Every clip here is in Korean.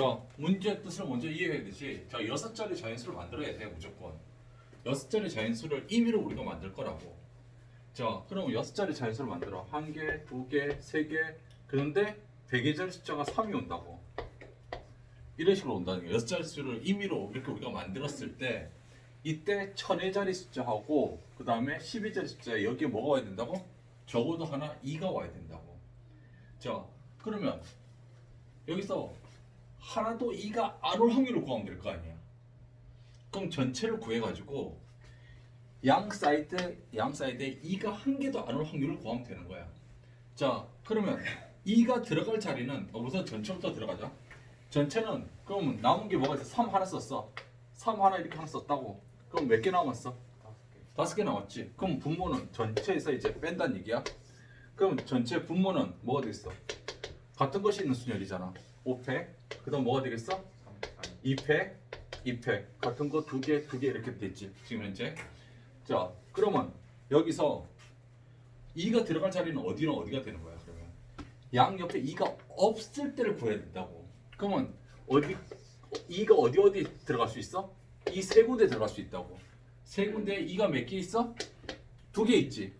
자, 문제의 뜻을 먼저 이해해야 되지. 자, 여섯 자리 자연수를 만들어야 돼, 무조건. 여섯 자리 자연수를 임의로 우리가 만들 거라고. 자, 그럼 여섯 자리 자연수를 만들어. 한 개, 두 개, 세 개. 그런데 대개자리 숫자가 3이 온다고. 이런 식으로 온다는 거예요. 여섯 자리 수를 임의로 이렇게 우리가 만들었을 때 이때 천의 자리 숫자하고 그 다음에 12자리 숫자 여기에 뭐가 와야 된다고? 적어도 하나 2가 와야 된다고. 자, 그러면 여기서 하나도 2가 안 올 확률을 구하면 될 거 아니야. 그럼 전체를 구해가지고 양 사이드 양 사이드에 2가 한 개도 안 올 확률을 구하면 되는 거야. 자, 그러면 2가 들어갈 자리는 어, 우선 전체부터 들어가자. 전체는 그러면 남은 게 뭐가 있어? 3 하나 썼어. 3 하나 이렇게 하나 썼다고. 그럼 몇 개 남았어? 다섯 개 남았지. 그럼 분모는 전체에서 이제 뺀다는 얘기야. 그럼 전체 분모는 뭐가 되겠어? 같은 것이 있는 순열이잖아. 5패. 그 다음 뭐가 되겠어? 2패, 2패. 같은 거 두 개, 두 개 이렇게 됐지. 지금 현재. 자, 그러면 여기서 2가 들어갈 자리는 어디는 어디가 되는 거야, 그러면? 양 옆에 2가 없을 때를 구해야 된다고. 그러면 어디 2가 어디 어디 들어갈 수 있어? 이 세 군데 들어갈 수 있다고. 세 군데에 2가 몇 개 있어? 두 개 있지.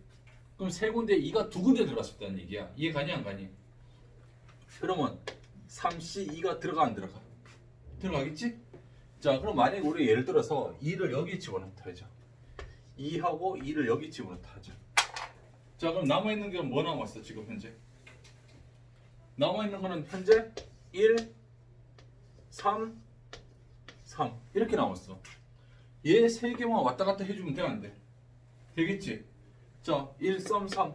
그럼 세 군데에 2가 두 군데 들어갈 수 있다는 얘기야. 이해 가니 안 가니? 그러면 3C 2가 들어가 안 들어가? 들어가겠지? 자, 그럼 만약에 우리 예를 들어서 2를 여기 집어넣다 하자. 2하고 2를 여기 집어넣다 하자. 자, 그럼 남아 있는 게 뭐 남았어 지금 현재? 남아 있는 거는 현재 1, 3, 3 이렇게 남았어. 얘 세 개만 왔다 갔다 해주면 돼? 되겠지? 자, 1, 3, 3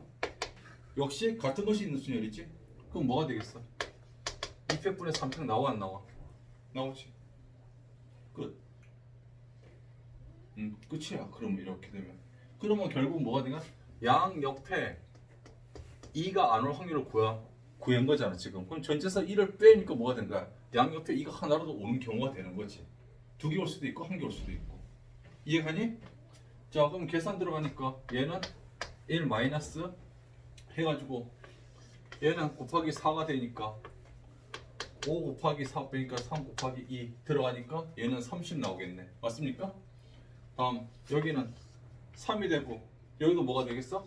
역시 같은 것이 있는 순열이지? 그럼 뭐가 되겠어? 200분의 3팩 나와 안 나와? 나오지. 끝. 음, 끝이야. 그러면 이렇게 되면. 그러면 결국 뭐가 되냐? 양 옆에 2가 안 올 확률을 구하, 구한 거잖아, 지금. 그럼 전체에서 1을 빼니까 뭐가 된 거야? 양 옆에 2가 하나라도 오는 경우가 되는 거지. 두 개 올 수도 있고, 한 개 올 수도 있고. 이해가니? 자, 그럼 계산 들어가니까 얘는 1 마이너스 해가지고 얘는 곱하기 4가 되니까 5 곱하기 4 빼니까 3 곱하기 2 들어가니까 얘는 30 나오겠네. 맞습니까? 다음 여기는 3이 되고 여기도 뭐가 되겠어?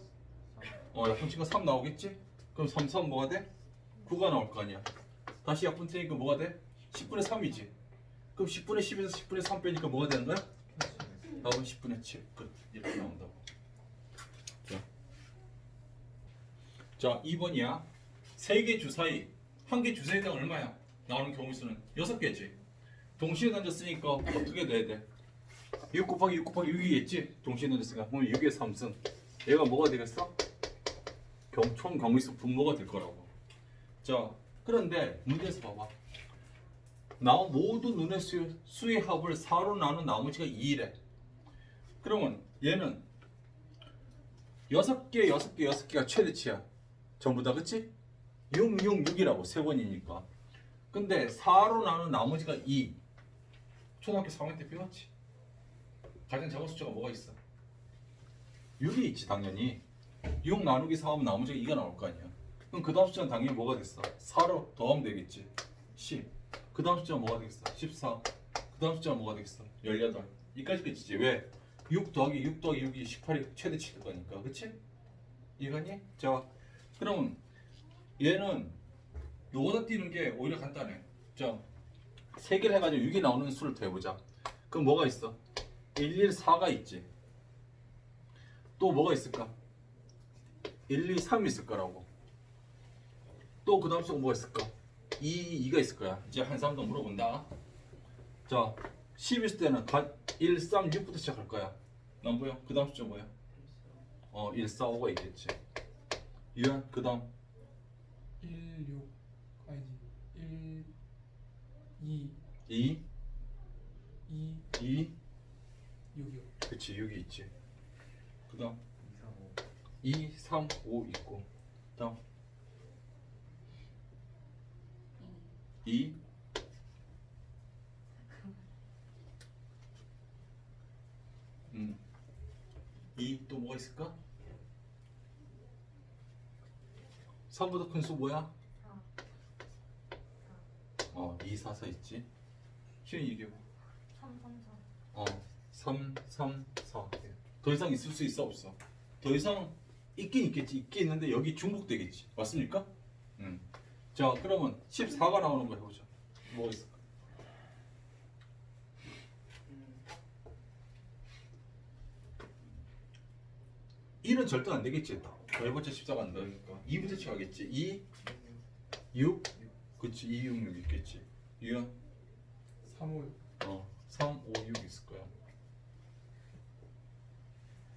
어 약분치가 3 나오겠지? 그럼 3, 3 뭐가 돼? 9가 나올 거 아니야. 다시 약분치니까 뭐가 돼? 10분의 3이지. 그럼 10분의 10에서 10분의 3 빼니까 뭐가 되는 거야? 답은 10분의 7. 끝. 이렇게 나온다고. 자, 자 2번이야. 세개 주사위. 한 개 주사위당 얼마야? 나오는 경우 수는 6개지. 동시에 던졌으니까 어떻게 돼야 돼? 6 곱하기 6 곱하기 6이겠지? 동시에 던졌으니까 그럼 6의 3승. 얘가 뭐가 되겠어? 경, 총 경위수 분모가 될 거라고. 자, 그런데 문제에서 봐봐. 나 모두 눈의 수, 수의 합을 4로 나눈 나머지가 2래. 그러면 얘는 6개, 6개, 6개가 최대치야. 전부 다 그치? 6, 6, 6이라고 세 번이니까. 근데 4로 나눈 나머지가 2. 초등학교 3학년 때 배웠지. 가장 작은 숫자가 뭐가 있어? 6이 있지 당연히. 6 나누기 4 하면 나머지가 2가 나올 거 아니야. 그럼 그 다음 숫자는 당연히 뭐가 됐어? 4로 더하면 되겠지. 10. 그 다음 숫자가 뭐가 되겠어? 14. 그 다음 숫자가 뭐가 되겠어? 18. 이까지 끝이지. 왜? 6 더하기 6 더하기 6이 18이 최대치 될 거니까. 그치? 이해가니? 자, 그러면 얘는 요거다 띄는 게 오히려 간단해. 자, 세 개를 해가지고 6이 나오는 수를 더해보자. 그럼 뭐가 있어? 1, 1, 4가 있지. 또 뭐가 있을까? 1, 2, 3 있을 거라고. 또 그 다음 수가 뭐가 있을까? 2, 2가 있을 거야. 이제 한 사람 더 물어본다. 자, 10 있을 때는 가, 1, 3, 6부터 시작할 거야. 난 보여? 그 다음 숫자 뭐야? 어, 1, 4, 5가 있겠지. 유한, 그 다음 1, 6 아니지 1, 2, 2, 2, 2, 6이요 그치 6이 있지. 그 다음 2, 3, 5 있고 다음 2 음. 2 또 뭐가 있을까? 3보다 큰 수 뭐야? 어, 2 2, 4, 4 있지? 시윤이 얘기해봐 3, 3, 4. 어, 3, 3, 4. 더 이상 있을 수 있어 없어? 더 이상 있긴 있겠지. 있긴 있는데 여기 중복되겠지. 맞습니까? 음. 자, 그러면 14가 나오는 거 해보자. 뭐가 있을까? 일은 절대 안 되겠지. 더 해봤자 14가 안 되니까. 2부터 치가겠지. 2, 6. 그치. 2, 6, 6 있겠지. 유연. 3, 5, 어, 3, 5, 6 있을 거야.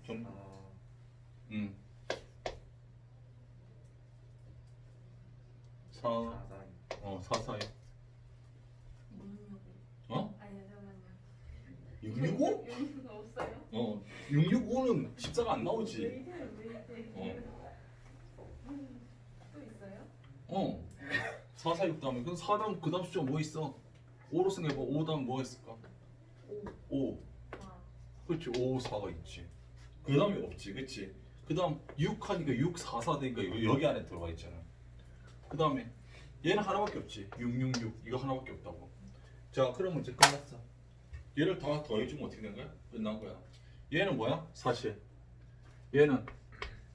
좀, 음. 4, 어, 4, 4, 6. 어? 아니, 잠깐만요. 665? 여기는 없어요? 어, 665는 14가 안 왜 나오지. 이래, 왜 이래? 어, 또 있어요? 어. 4, 4, 6 다음에. 그럼 4 다음, 그 다음 숫자 뭐 있어? 5로 생각해봐. 5 다음 뭐가 있을까? 5. 5. 아, 그렇지. 5, 4가 있지. 그 다음에 없지. 그치? 그 다음 6 하니까 6, 4, 4 되니까 여- 여기 안에 들어가 있잖아. 그 다음에 얘는 하나밖에 없지. 6, 6, 6. 이거 하나밖에 없다고. 자, 그럼 이제 끝났어. 얘를 다 더해주면 어떻게 된 거야? 끝난 거야. 얘는 뭐야? 사실. 얘는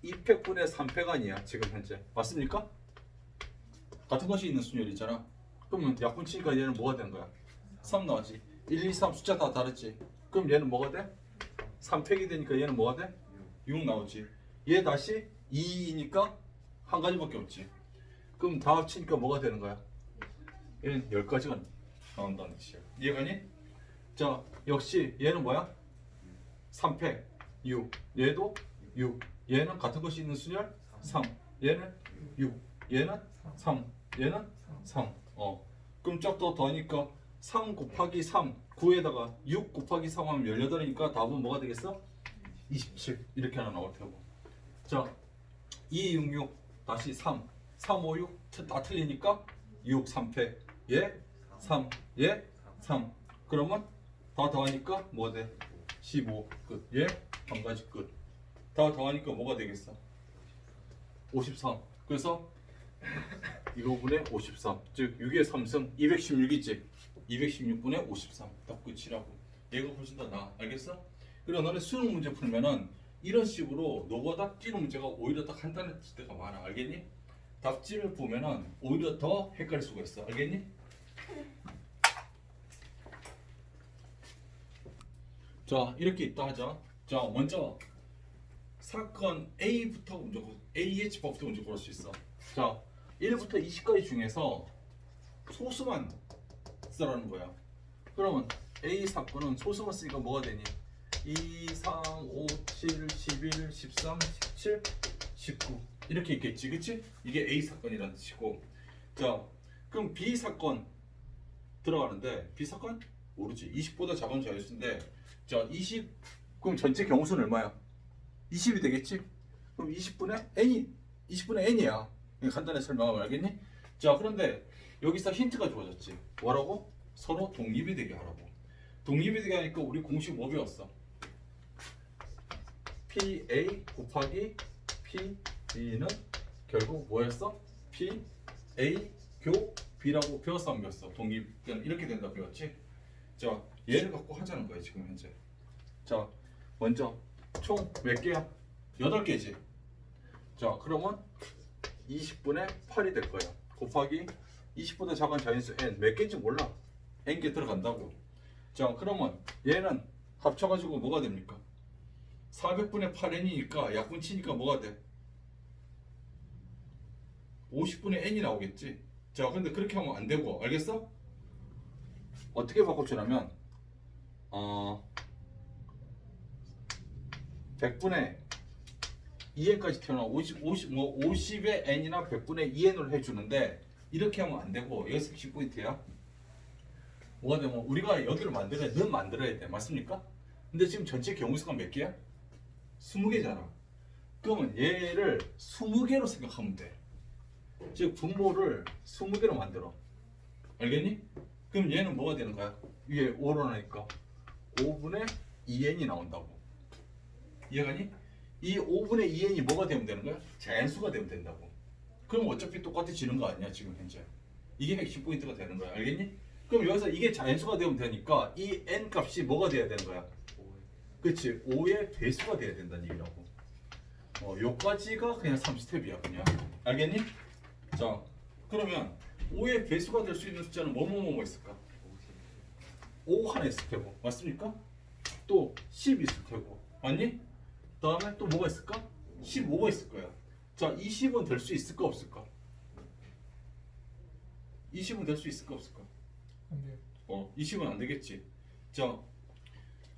2팩분의 3팩 아니야. 지금 현재. 맞습니까? 같은 것이 있는 순열이잖아. 그러면 약분 치니까 얘는 뭐가 되는 거야? 3 나왔지. 1, 2, 3 숫자 다 다르지. 그럼 얘는 뭐가 돼? 3팩이 되니까 얘는 뭐가 돼? 6 나오지. 얘 다시 2이니까 한 가지밖에 없지. 그럼 다 합치니까 뭐가 되는 거야? 얘는 10가지가 나온다는 뜻이야. 이해가니? 자, 역시 얘는 뭐야? 3팩 6. 얘도 6. 얘는 같은 것이 있는 순열 3. 얘는 6. 얘는 3. 얘는 3. 어. 그럼 쫙더 더하니까 3 곱하기 3 9에다가 6 곱하기 3 하면 18이니까 답은 뭐가 되겠어? 27 이렇게 하나 나올 테고 자 2, 6, 6 다시 3 3, 5, 6 다 틀리니까 6, 3패 얘 3, 얘3 그러면 다 더하니까 뭐가 돼? 15 끝. 얘한 가지 끝. 다 더하니까 뭐가 되겠어? 53. 그래서 이거분의 53. 즉 6의 3승 216이지. 216분의 53. 딱 끝이라고. 얘가 훨씬 더 나아. 알겠어? 그리고 너네 수능 문제 풀면은 이런 식으로 노보다 띄는 문제가 오히려 더 간단해질 때가 많아. 알겠니? 답지를 보면은 오히려 더 헷갈릴 수가 있어. 알겠니? 자 이렇게 있다 하자. 자 먼저 사건 A부터 먼저 고- AH부터 먼저 고를 수 있어. 자 1부터 20까지 중에서 소수만 쓰라는 거야. 그러면 A 사건은 소수만 쓰니까 뭐가 되니? 2, 3, 5, 7, 11, 13, 17, 19 이렇게 있겠지, 그치? 이게 A 사건이라는 뜻이고. 자, 그럼 B 사건 들어가는데 B 사건 모르지. 20보다 작은 자연수인데 자, 20 그럼 전체 경우수는 얼마야? 20이 되겠지? 그럼 20분의 n이 20분의 n이야. 간단히 설명하면 알겠니? 자, 그런데 여기서 힌트가 주어졌지. 뭐라고? 서로 독립이 되게 하라고. 독립이 되게 하니까 우리 공식 뭐 배웠어? PA 곱하기 PB는 결국 뭐였어? PA 교 B라고 배웠어 안 배웠어? 독립 이렇게 된다 배웠지? 자 얘를 갖고 하자는 거야 지금 현재 자 먼저 총 몇 개야? 8개지 자 그러면 20분의 8이 될 거야 곱하기 20보다 작은 자연수 n 몇 개인지 몰라 n개 들어간다고 자 그러면 얘는 합쳐가지고 뭐가 됩니까? 400분의 8n이니까 약분 치니까 뭐가 돼? 50분의 n이 나오겠지 자 근데 그렇게 하면 안 되고 알겠어? 어떻게 바꿔주냐면 어 100분의 2n까지 태어나 50, 50, 뭐 50의 n이나 100분의 2n을 해주는데 이렇게 하면 안 되고 여기서 10포인트야 뭐가 되면 우리가 여기를 만들어야 는 만들어야 돼 맞습니까? 근데 지금 전체 경우수가 몇 개야? 20개잖아 그러면 얘를 20개로 생각하면 돼즉 분모를 20개로 만들어 알겠니? 그럼 얘는 뭐가 되는 거야? 위에 5로 나니까 5분의 2n이 나온다고 이해가니? 이 5분의 2n이 뭐가 되면 되는 거야? 자연수가 되면 된다고 그럼 어차피 똑같아지는 거 아니야 지금 현재 이게 핵심 포인트가 되는 거야 알겠니? 그럼 여기서 이게 자연수가 되면 되니까 이 n 값이 뭐가 돼야 되는 거야? 그치 5의 배수가 돼야 된다는 얘기라고 어 요까지가 그냥 3스텝이야 그냥 알겠니? 자 그러면 5의 배수가 될 수 있는 숫자는 뭐뭐뭐뭐 있을까? 5 하나 있을 테고 맞습니까? 또10 있을 테고 맞니? 다음에 또 뭐가 있을까? 15가 있을 거야 자 20은 될 수 있을까 없을까? 20은 될 수 있을까 없을까? 안 돼요. 어, 20은 안 되겠지. 자,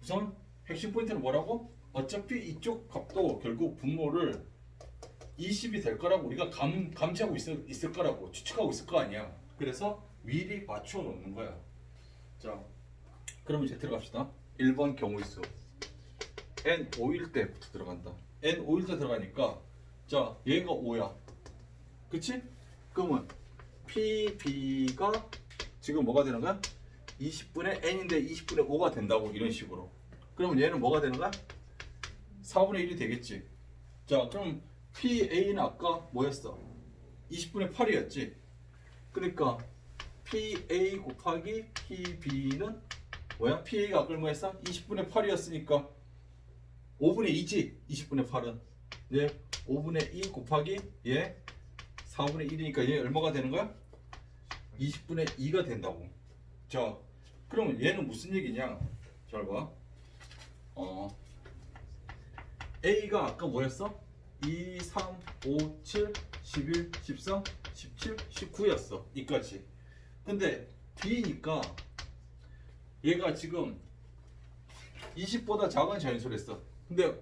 우선 핵심 포인트는 뭐라고? 어차피 이쪽 값도 결국 분모를 20이 될 거라고 우리가 감, 감지하고 있을, 있을 거라고 추측하고 있을 거 아니야. 그래서 미리 맞춰 놓는 거야. 자, 그러면 이제 들어갑시다. 1번 경우의 수. N 5일 때부터 들어간다. n 5일 때 들어가니까 자, 얘가 5야. 그치? 그러면 PB가 지금 뭐가 되는 거야? 20분의 n인데 20분의 5가 된다고 이런 식으로. 그러면 얘는 뭐가 되는 거야? 4분의 1이 되겠지. 자, 그럼 PA는 아까 뭐였어? 20분의 8이었지. 그러니까 PA 곱하기 PB는 뭐야? PA가 아까 얼마였어? 20분의 8이었으니까 5분의 2지. 20분의 8은. 예, 5분의 2 곱하기 얘 4분의 1이니까 얘 얼마가 되는 거야? 20분의 2가 된다고. 자, 그러면 얘는 무슨 얘기냐? 잘 봐. 어, A가 아까 뭐였어? 2, 3, 5, 7, 11, 13, 17, 19였어. 이까지. 근데 B니까 얘가 지금 20보다 작은 자연수를 했어. 근데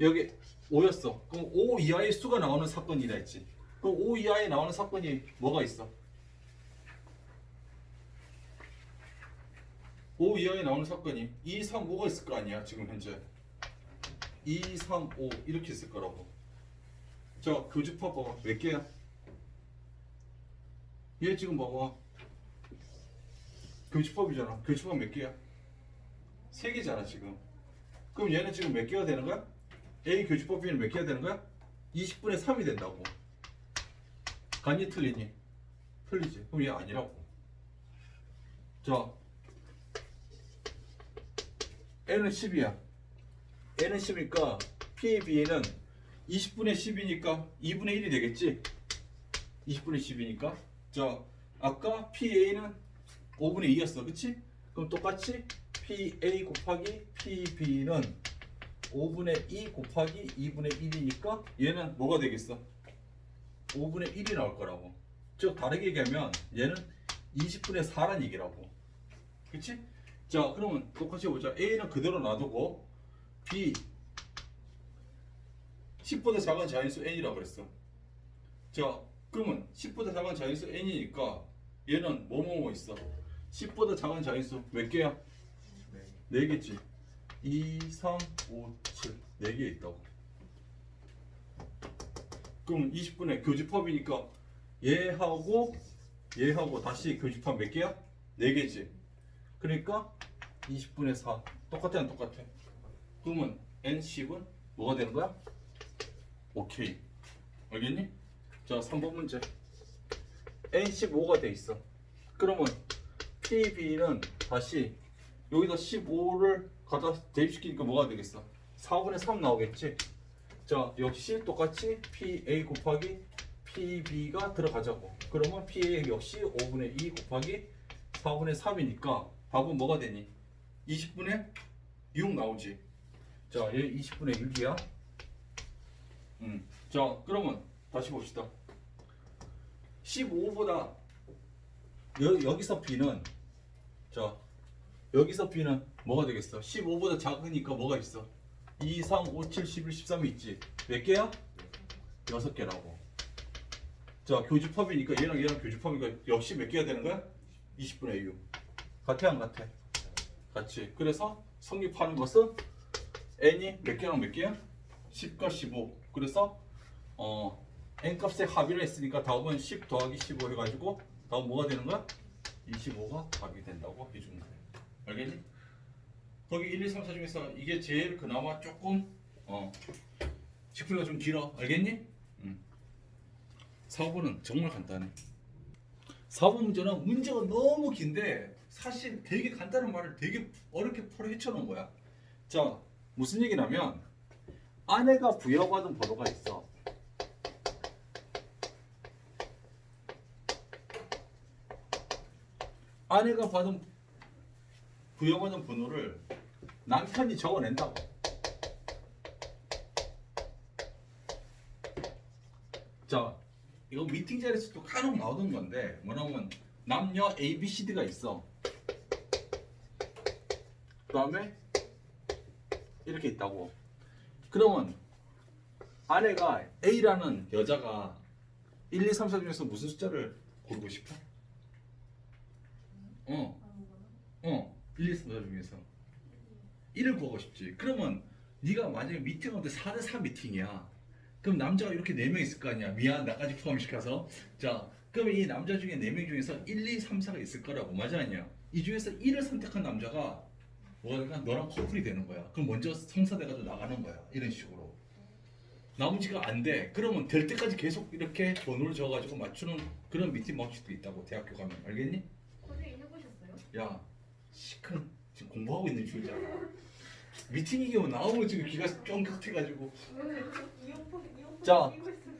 여기 5였어. 그럼 5 이하의 수가 나오는 사건이라 했지. 그럼 5 이하에 나오는 사건이 뭐가 있어? 5 이하에 나오는 사건이 2, 3, 5가 있을 거 아니야 지금 현재 2, 3, 5 이렇게 있을 거라고 자 교집합 봐봐 몇 개야? 얘 지금 봐봐 교집합이잖아 교집합 몇 개야? 세 개잖아 지금 그럼 얘는 지금 몇 개가 되는 거야? A 교집합 B는 몇 개가 되는 거야? 20분의 3이 된다고 간이 틀리니? 틀리지 그럼 얘 아니라고 자 n은 10이야. n은 10이니까 PAB는 20분의 10이니까 2분의 1이 되겠지? 20분의 10이니까. 자, 아까 PA는 5분의 2였어. 그치? 그럼 똑같이 PA 곱하기 PB는 5분의 2 곱하기 2분의 1이니까 얘는 뭐가 되겠어? 5분의 1이 나올 거라고. 즉 다르게 얘기하면 얘는 20분의 4란 얘기라고. 그치? 자 그러면 똑같이 보자 A는 그대로 놔두고 B 10보다 작은 자연수 N이라고 그랬어 자 그러면 10보다 작은 자연수 N이니까 얘는 뭐뭐뭐 있어 10보다 작은 자연수 몇 개야? 4개지 2, 3, 5, 7 4개 있다고 그럼 20분의 교집합이니까 얘하고 얘하고 다시 교집합 몇 개야? 4개지 그러니까 20분의 4 똑같아 안 똑같아? 그러면 n10은 뭐가 되는 거야? 오케이 알겠니? 자 3번 문제 n15가 돼 있어 그러면 PB는 다시 여기다 15를 갖다 대입시키니까 뭐가 되겠어? 4분의 3 나오겠지? 자 역시 똑같이 PA 곱하기 PB가 들어가자고 그러면 PA 역시 5분의 2 곱하기 4분의 3이니까 답은 뭐가 되니? 20분의 6 나오지. 자, 얘 20분의 6이야. 음. 자, 그러면 다시 봅시다. 15보다 여, 여기서 B는 자, 여기서 B는 뭐가 되겠어? 15보다 작으니까 뭐가 있어? 2, 3, 5, 7, 11, 13이 있지. 몇 개야? 6개라고. 자, 교집합이니까 얘랑 얘랑 교집합이니까 역시 몇 개가 되는 거야? 20분의 6. 같아 안 같아? 같이. 그래서 성립하는 것은 n이 몇 개랑 몇 개야? 10과 15. 그래서 어 n 값의 합의를 했으니까 답은 10 더하기 15 해가지고 다음 뭐가 되는 거야? 25가 답이 된다고 해주는 거야. 알겠니? 거기 1, 2, 3, 4 중에서 이게 제일 그나마 조금 어 지푸리가 좀 길어. 알겠니? 응. 4, 5는 정말 간단해. 4번 문제는 문제가 너무 긴데 사실 되게 간단한 말을 되게 어렵게 풀어 헤쳐놓은 거야. 자, 무슨 얘기냐면 아내가 부여받은 번호가 있어. 아내가 받은 부여받은 번호를 남편이 적어낸다고. 자, 이거 미팅 자리에서도 간혹 나오던 건데 뭐냐면 남녀 A, B, C, D가 있어. 그 다음에 이렇게 있다고. 그러면 아내가 A라는 여자가 1, 2, 3, 4 중에서 무슨 숫자를 고르고 싶어? 어, 아무거나. 어, 1, 2, 3, 4 중에서 1을 구하고 싶지. 그러면 네가 만약에 미팅하는데 4대 4 미팅이야. 그럼 남자가 이렇게 4명 있을 거 아니야. 미안, 나까지 포함시켜서. 자, 그럼 이 남자 중에 4명 중에서 1, 2, 3, 4가 있을 거라고. 맞아, 아니야? 이 중에서 1을 선택한 남자가 뭐가 되나? 너랑 커플이 되는 거야. 그럼 먼저 성사돼가지고 나가는 거야. 이런 식으로. 나머지가 안 돼. 그러면 될 때까지 계속 이렇게 번호를 적어가지고 맞추는 그런 미팅 방식도 있다고. 대학교 가면. 알겠니? 코딩 해보셨어요? 야, 시큰 지금 공부하고 있는 중이잖아. 미팅 이기면 나오면 지금 귀가 쫑긋해가지고. 자. 끼고 있어요?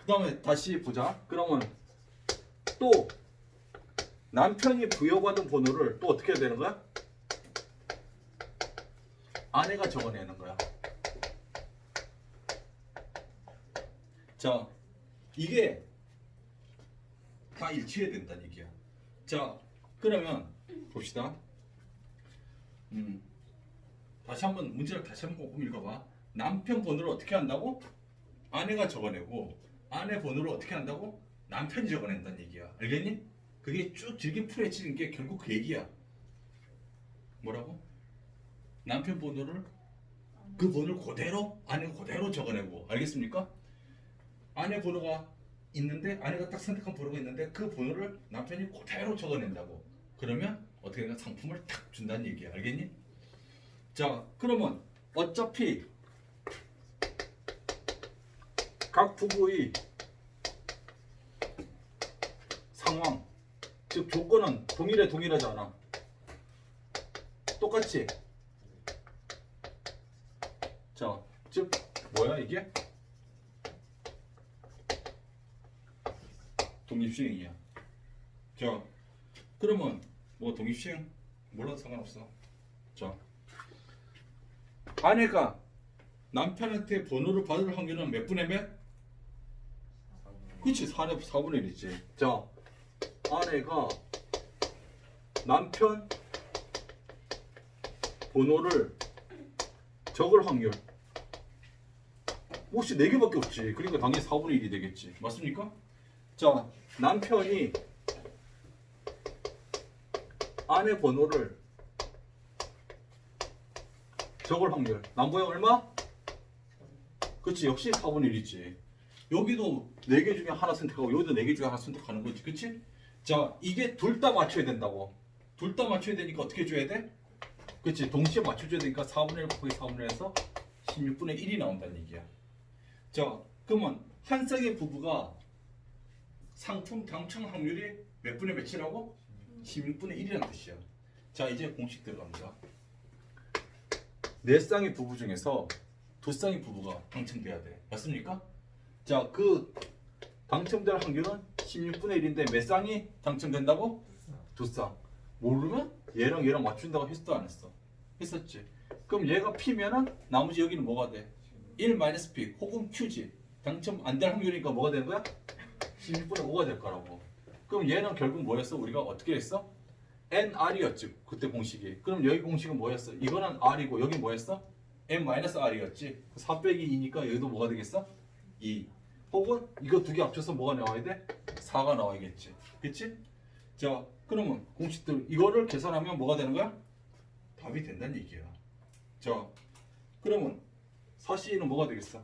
그 다음에 다시 보자. 그러면 또 남편이 부여받은 번호를 또 어떻게 해야 되는 거야? 아내가 적어내는 거야. 자, 이게 다 일치해야 된다는 얘기야. 자, 그러면 봅시다. 음, 다시 한번 문제를 다시 한번 꼭 읽어봐. 남편 번호를 어떻게 한다고? 아내가 적어내고 아내 번호를 어떻게 한다고? 남편이 적어낸다는 얘기야. 알겠니? 그게 쭉 길게 풀어지는 게 결국 그 얘기야. 뭐라고? 남편 번호를 그 번호를 그대로 아내가 그대로 적어내고 알겠습니까? 아내 번호가 있는데 아내가 딱 선택한 번호가 있는데 그 번호를 남편이 그대로 적어낸다고. 그러면 어떻게 되나 상품을 탁 준다는 얘기야. 알겠니? 자, 그러면 어차피 각 부부의 상황, 즉 조건은 동일해 동일하지 않아. 똑같지. 자, 즉 뭐야 이게? 독립시행이야. 자, 그러면 뭐 독립시행? 몰라도 상관없어. 자, 아내가 남편한테 번호를 받을 확률은 몇 분의 몇? 그치 4분, 4분의 1이지. 자. 아내가 남편 번호를 적을 확률. 혹시 4개밖에 없지. 그러니까 당연히 4분의 1이 되겠지. 맞습니까? 자 남편이 아내 번호를 적을 확률 남보영 얼마? 그치 역시 4분의 1이지 여기도 4개 중에 하나 선택하고 여기도 4개 중에 하나 선택하는 거지 그치? 자 이게 둘 다 맞춰야 된다고 둘 다 맞춰야 되니까 어떻게 줘야 돼? 그치 동시에 맞춰줘야 되니까 4분의 1 곱하기 4분의 1에서 16분의 1이 나온다는 얘기야 자 그러면 한 쌍의 부부가 상품 당첨 확률이 몇 분의 몇이라고? 16분의 1이라는 뜻이야 자 이제 공식 들어갑니다 네 쌍의 부부 중에서 두 쌍의 부부가 당첨돼야 돼. 맞습니까? 자, 그 당첨될 확률은 16분의 1인데 몇 쌍이 당첨된다고? 두 쌍. 모르면 얘랑 얘랑 맞춘다고 했어 안 했어? 했었지. 그럼 얘가 P면은 나머지 여기는 뭐가 돼? 1 마이너스 P 혹은 Q지. 당첨 안 될 확률이니까 뭐가 되는 거야? 16분의 5가 될 거라고. 그럼 얘는 결국 뭐였어? 우리가 어떻게 했어? NR이었지 그때 공식이 그럼 여기 공식은 뭐였어? 이거는 R이고 여기 뭐였어? N-R이었지 4 빼기 2니까 여기도 뭐가 되겠어? 2 혹은 이거 두 개 합쳐서 뭐가 나와야 돼? 4가 나와야겠지 그치? 자 그러면 공식들 이거를 계산하면 뭐가 되는 거야? 답이 된다는 얘기야 자 그러면 4C는 뭐가 되겠어?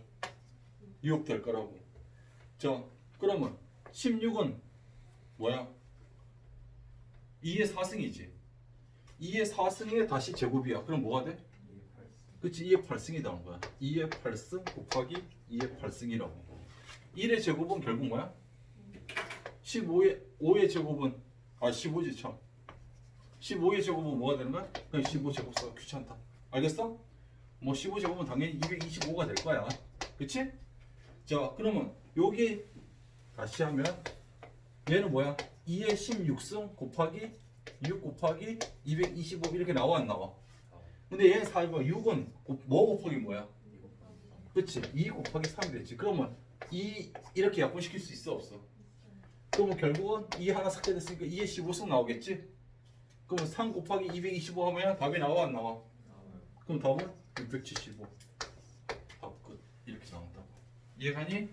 6 될 거라고 자 그러면 16은 뭐야? 2의 4승이지. 2의 4승에 다시 제곱이야. 그럼 뭐가 돼? 그치 2의 8승이 나온 거야. 2의 8승 곱하기 2의 8승이라고. 1의 제곱은 결국 뭐야? 15의 5의 제곱은 아 15지 참 15의 제곱은 뭐가 되는 거야? 그냥 15 제곱 써 귀찮다 알겠어? 뭐 15 제곱은 당연히 225가 될 거야 그치? 자 그러면 여기 다시 하면 얘는 뭐야? 2의 16승 곱하기 6 곱하기 225 이렇게 나와 안 나와? 근데 얘는 4번 6은 곱- 뭐 곱하기 뭐야? 그치? 2 곱하기 3이 됐지 그러면 2 이렇게 약분시킬 수 있어 없어? 그러면 결국은 2 하나 삭제됐으니까 2의 15승 나오겠지? 그러면 3 곱하기 225 하면 답이 나와 안 나와? 그럼 답은 675 답 끝 이렇게 나온다고 이해가니?